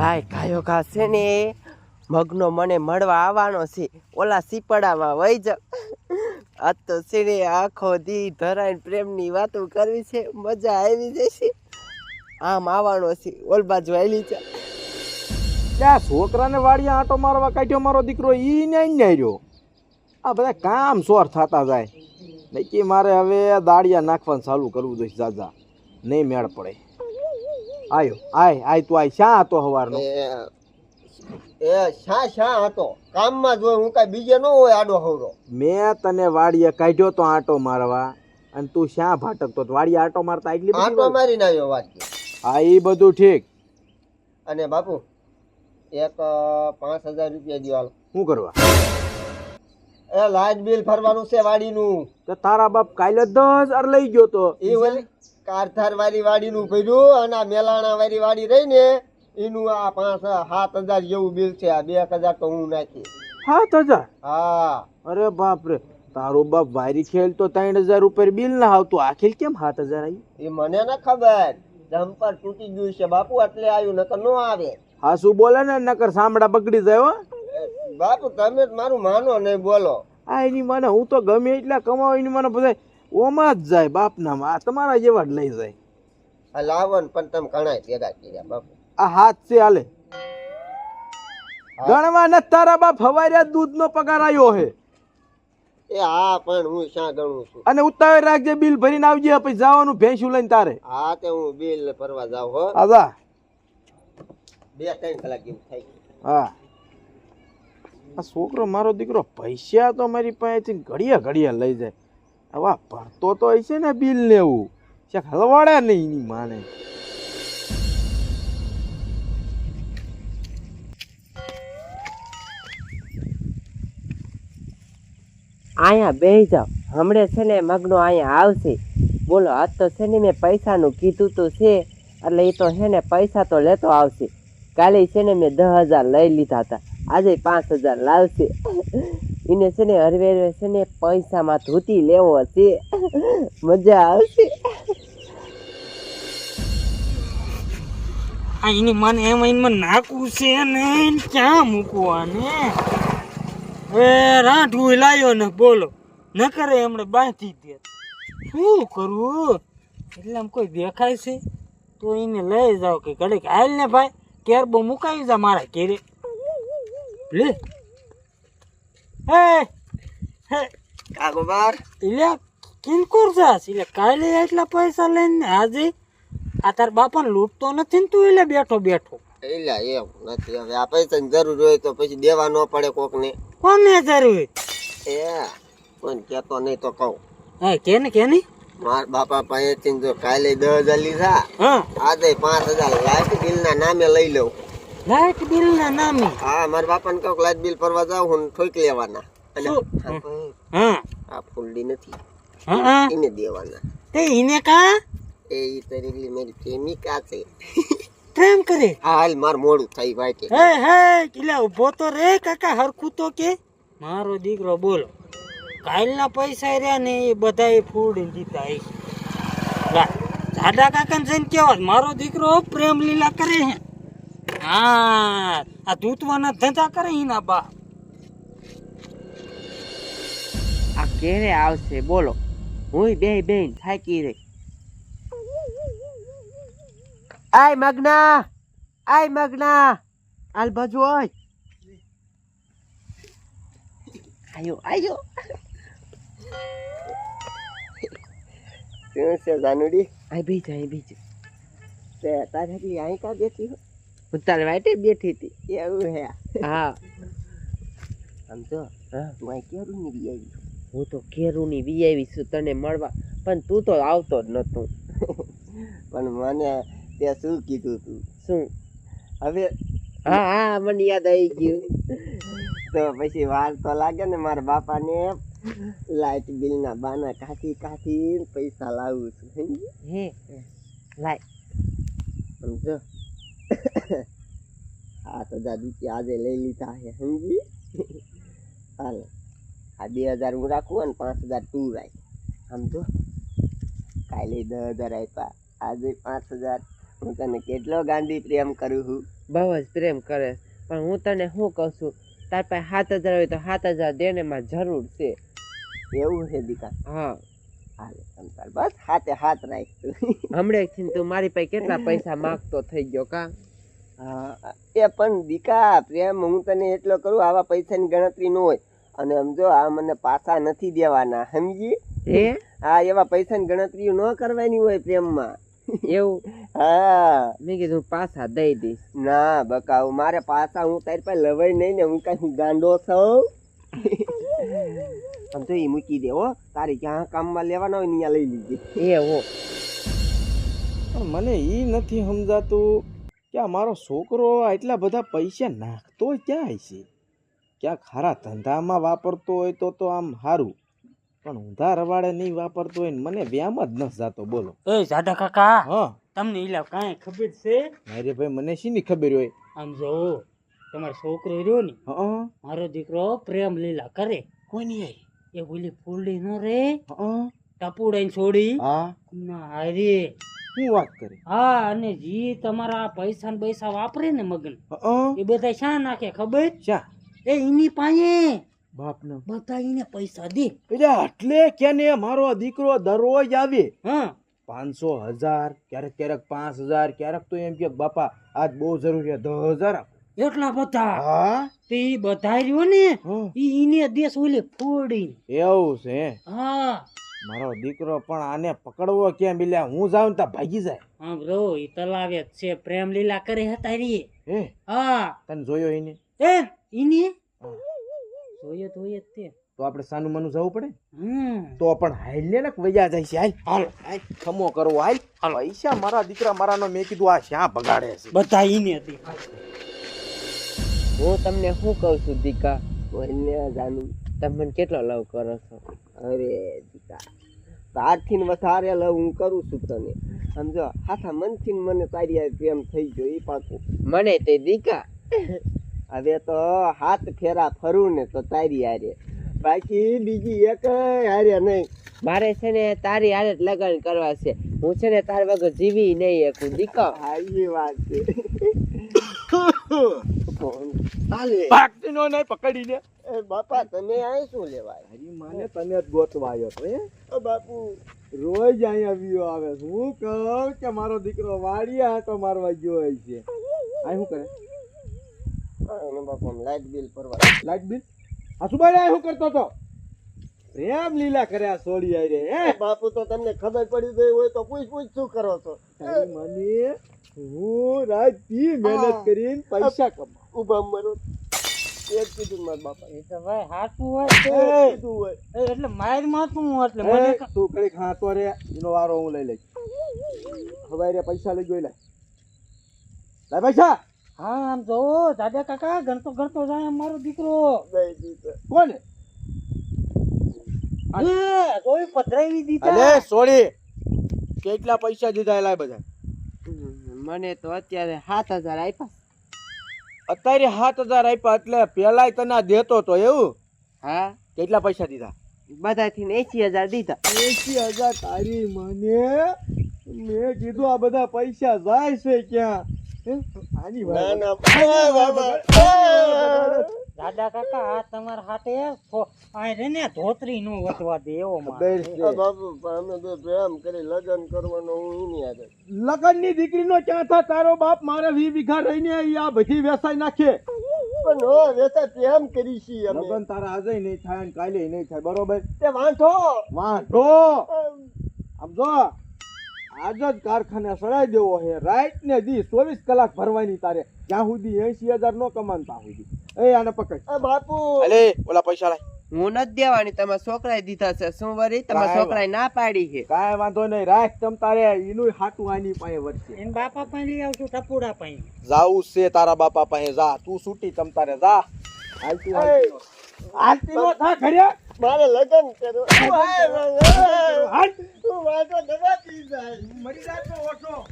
લાય કાયો ઘા છે ને મગનો મને મળવા આવવાનો છે. ઓલા સીપડામાં વહી જા આ તો છે આખો દી ધરાઈને પ્રેમની વાતો કરવી છે. મજા આવી જશે. આમ આવવાનો છે. ઓલ બાજુ આવેલી છે ત્યાં છોકરાને વાડિયા આંટો મારવા કાઢ્યો મારો દીકરો, ઈ ને રહ્યો. આ બધા કામ સોર થતા જાય. નક્કી મારે હવે દાળિયા નાખવાનું ચાલુ કરવું જોઈએ જાજા નહીં મેળ પડે. આયો આય આય તું આય શા હતો હવારનો? એ શા શા હતો? કામમાં જો હું કાંઈ બીજે ન હોય આડો હવરો. મેં તને વાડીએ કાઢ્યો તો આટો મારવા અને તું શા ભાટકતો? તો વાડિયા આંટો મારતા એટલી બધી આટો? મારીને આવ્યો વાત હા એ બધું ઠીક. અને બાપુ એક પાંચ હજાર રૂપિયા દો શું કરવા? એ લાઇટ બિલ ભરવાનું છે વાડીનું. તો તારા બાપ કાલે દસ અર લઈ ગયો તો. એ કારથાર વાળી વાડીનું ભર્યું અને આ મેલાણા વાળી વાડી રહી ને એનું આ પાંચ સાત હજાર જેવું બિલ છે. આ બે હજાર તો હું નાખી. સાત હજાર? હા. અરે બાપ રે. તારો બાપ વારી ખેલ તો ત્રણ હજાર રૂપિયા બિલ ના આવતું આ ખેલ કેમ સાત હજાર આવી એ મને ના ખબર. જમ્પર તૂટી ગયું છે. બાપુ એટલે આવ્યું નકર નો આવે. હા શું બોલે ને નકર સાંભળા બગડી જાય હો. બાપુ તમે મારું માનો નહીં બોલો. આ એની મને હું તો ગમે એટલા કમાવ એની મને બધા ઓમાં જ જાય બાપના આ તમારા જેવા જ લઈ જાય. આ લાવો ને પણ તમે ઘણા ભેગા કર્યા બાપુ. આ હાથ છે હાલે. ગણવા ન તારા બાપ હવાર્યા દૂધ નો પગાર આવ્યો હે. એ હા પણ હું શા ગણું છું? અને ઉતાવળ રાખજે બિલ ભરીને આવજે પછી જવાનું ભેંસું લઈને તારે. હા તે હું બિલ ભરવા જાવ હો. આજા બે ત્રણ કલાક જેવું થઈ હા. આ છોકરો મારો દીકરો પૈસા તો મારી પાસેથી ઘડિયા ઘડિયા લઈ જાય. હવે આ ભરતો તો હશે ને બિલ લેવું. છે હલવાડે નહીં એની માને. અહીંયા બેસી જાઓ. હમણે છે ને મગનો અહીંયા આવશે. બોલો આજ તો છે ને મેં પૈસાનું કીધું તો છે, એટલે એ તો છે ને પૈસા તો લેતો આવશે. કાલે છે ને મેં દસ હજાર લઈ લીધા હતા. આજે પાંચ હજાર લાવશે. એને છે ને હરવે છે ને પૈસામાં ધોતી લેવો છે મજા આવશે. આ એની મને એમ એમાં નાખવું છે ને ક્યાં મૂકવાને? હવે રાંઠવું લાયો ને, બોલો. ન કરે એમણે બાંધી દે. શું કરવું એટલે આમ કોઈ દેખાય છે? તો એને લઈ જાઓ કે ઘડીક. હાલ ને ભાઈ કેરબો મુકાવી જા મારા ઘેરે. લે. હે હે. કાગોબાર એટલે કિનકુર જાસ? એટલે કાલે એટલા પૈસા લઈને? આજે આ તાર બાપાને લૂંટતો નથી ને તું એટલે બેઠો બેઠો? એટલે એવું નથી. હવે આ પૈસાની જરૂર હોય તો પછી દેવા ન પડે કોકને. કોને જરૂર એ કોઈ કહેતો નહીં તો કહું. હે કે ને માર બાપા પાસેથી જો કાલે દસ હજાર લીધા આજે પાંચ હજાર લાઇટ બિલ ના નામે લઈ લઉં. લાઈટ બિલ ના નામે. હા મારા બાપાને કહું કે લાઇટ બિલ ભરવા જાવ હું ઠોક લેવાના. અને હા આ ફૂલડી નથી. હા એને દેવાના. તે એને કા? એ ઈ તરીકે મારી પ્રેમિકા છે. પ્રેમ કરે? હાલ માર મોડું થઈ ભાઈ કે હે હે કિલા ઊભો તો રે કાકા હરખું તો કે? મારો દીકરો બોલો કાલના પૈસા રહ્યા ને એ બધા એ ફૂડ જીતા આવી દાદા કાકાને જઈને કેવા મારો દીકરો પ્રેમ લીલા કરે હે હા આ દૂતવાના ધંધા કરે એના બા. આ ક્યારે આવશે બોલો. હું બે બેન થાકી રહી. આય મગના આય મગના. આલ બાજુ હોય આયો આયો. શું છે જાનુડી? આય બેજ આય બેજ. તે તારે એટલી અહીં કા બેસી હો? હું તારે વાટે બેઠી હતી. એવું હે? હા. હા તું અહીં કેરું ની બી આવી હું તો કેરુની આવી છું તને મળવા પણ તું તો આવતો જ નતો પણ મને તે શું કીધું તું? શું? હવે હા હા મને યાદ આવી ગયું. તો પછી વાર તો લાગે ને મારા બાપાને લાઇટ બિલ ના બાના કાઢી કાઢી પૈસા લાવું છું. હે લાય. સમજો? સાત હજાર રૂપિયા આજે લઈ લીધા છે સમજી હાલ. આ બે હજાર હું રાખું અને પાંચ હજાર તું રાખ. સમજો? કાલે દસ હજાર આપ્યા. આજે પાંચ હજાર. હું તને કેટલો ગાંધી પ્રેમ કરું છું? બહુ જ પ્રેમ કરે પણ હું તને શું કહું છું? તાર પાસે સાત હજાર હોય તો સાત હજાર દે ને માં જરૂર છે. એવું છે દીકા? હા. હાલે બસ હાથે હાથ રાખ હમણાં તું મારી પાસે કેટલા પૈસા માગતો થઈ ગયો કા? એ પણ દીકા પ્રેમ હું તને એટલો કરું આવા પૈસાની ગણતરી ન હોય. અને સમજો આ મને પાછા નથી દેવાના સમજી હે? આ એવા પૈસાની ગણતરી ન કરવાની હોય પ્રેમમાં. એવું? હા. મેં કીધું પાછા દઈ દઈશ. ના બકાવ મારે પાછા હું તારી પાસે લવાય નહીં ને હું કઈ ગાંડો છું. આમ તો એ મૂકી દે હો. તારી ક્યાં કામમાં લેવાના હોય ત્યાં લઈ લીધી એ હો. પણ મને એ નથી સમજાતું કે આ મારો છોકરો આટલા બધા પૈસા નાખતો ક્યાં છે ક્યાંક ખારા ધંધામાં વાપરતો હોય તો તો આમ સારું પણ ઊંધા રવાડે નહીં વાપરતો હોય ને મને વ્યામ જ ન જાતો બોલો. એ જાડા કાકા હા. તમને ઈલા કાંઈ ખબર છે? અરે ભાઈ મને શીની ખબર હોય. આમ જો તમારો છોકરો રહ્યો ને હા. મારો દીકરો પ્રેમ લીલા કરે. કોઈ નહીં આવી એ ઓલી ફૂલડી નો રે? ટપુડાઈ છોડી? ના હારે શું વાત કરે? હા અને જી તમારા પૈસા ને પૈસા વાપરે ને મગન? એ બધા શા નાખે ખબર? શા? એ એની પાસે બાપને. બધા પૈસા દે. એટલે એટલે કે ને મારો દીકરો દરરોજ આવે? હા. પાંચસો હજાર ક્યારેક ક્યારેક પાંચ હજાર ક્યારેક તો એમ કે બાપા આજ બહુ જરૂરી છે દસ હજાર આપ. એટલા બધા. હા? તે ઈ બધા રહ્યો ને. ઈ ઈને દેશ ઓલે ફોડી. એવું છે? હા. મારો દીકરો પણ આને પકડવો કેમ મિલ્યા? હું જાઉં તો ભાગી જાય. હા બ્રો ઈ તલાવે છે. પ્રેમ લીલા કરે હતા રી. હે? હા. તને જોયો એને એ ઈની? જોઈએ તો હોય જ તે. તો આપણે સાનું મનું જવું પડે? તો પણ હાલ લે ને વૈયા જાય છે. હાલ. હાલ. હાલ. ખમો કરો હાલ. પૈસા મારા દીકરા મારાનો મેં કીધું આ શ્યાં બગાડે છે? બધા ઈને હતી હું તમને શું કહું છું દીકા? કોઈને જાણું તમે મને કેટલો લવ કરો છો? અરે દીકા તારથી ને વધારે લવ હું કરું છું તને. સમજો હાથા મનથી ને મને તારી હારે પ્રેમ થઈ ગયો એ પાકું. મને તે દીકા? હવે તો હાથ ફેરા ફરું ને તો તારી હારે. બાકી બીજી એક હારે નહીં. મારે છે ને તારી હારે જ લગ્ન કરવા છે. હું છે ને તાર વગર જીવી નહીં એકું દીકા. હા એ વાત છે. હાલે ભાગતી નો નહીં પકડીને. એ બાપા તમે અહીં શું લેવાય? તારી માને તને જ ગોતવાયો આવ્યો તો હે? બાપુ. રોજ અહીંયા વિયો આવે. હું કહું કે મારો દીકરો વાડિયા તો મારવા ગયો હોય છે. આ શું કરે? અને બાપુ લાઇટ બિલ ભરવા. Light bill? આ શું કરતો તો? પ્રેમ લીલા કર્યા સોડી આઈ રે હે બાપુ તો તમને ખબર પડી ગઈ હોય તો પૂછ પૂછ શું કરો છો? મને હું રાત દી મહેનત કરીને પૈસા કમા ઊભા મરો. એ કીધું મારા બાપા એ તો ભાઈ હાચું હોય એ તો જ કીધું હોય. એટલે મારમાં શું એટલે મને તું કઈ ખાતો રે એનો વારો હું લઈ લઈશ. હવે રે પૈસા લઈ જોઈ લે. લાય પૈસા. હા આમ જો દાદા કાકા ગણતો ગણતો જાય મારો દીકરો. એ જોઈ પધરાવી દીધા. કેટલા પૈસા દીધા લાય બધા. મને તો અત્યારે સાત હજાર આપ્યા. અત્યારે સાત હજાર આપ્યા એટલે પેલાય તને દેતો તો એવું? હા? કેટલા પૈસા દીધા? બધાથી એસી હજાર દીધા. એસી હજાર તારી મને? મેં કીધું આ બધા પૈસા જાય છે ક્યાં? હે? આની ના વાત ના દાદા કાકા આ તમારા હાથે થો- આ ને ધોતરી નો વટવા દે એવો બાપુ અમે બે પ્રેમ કરી લગ્ન કરવાનો હું એની ની દીકરી નો ક્યાં થા? તારો બાપ મારે વી વીઘા રહીને આ બધી વેસાઈ નાખે. પણ હો વેસા પ્રેમ કરી છી અમે. લગન તારા આજે નહીં થાય ને કાલે નહીં થાય બરોબર? તે વાંધો વાંધો આમ જો આજ જ કારખાને સડાઈ દેવો હે. રાઈટ ને દી ચોવીસ કલાક ભરવાની તારે. જ્યાં સુધી એસી હજાર નો કમાનતા સુધી. એ આને પકડ. આ બાપુ. અલે ઓલા પૈસા લાય. હું નથી દેવાની તમારા છોકરાએ દીધા છે. શું વરી? તમારા છોકરાએ ના પાડી છે. કાંઈ વાંધો નહીં રાખ તમ તારે એનું હાટું આની પાસે વળશે એને બાપા પાસે લઈ આવશું ટપુડા પાસે. જાવું છે તારા બાપા પાસે જા. તું છૂટી તમ તારે જા. હાલતી હાલતી હાલતી નો થા મારે લગ્ન કરો હાલ તું વાંધો દબાતી જાય. મરી જાય તો ઓછો.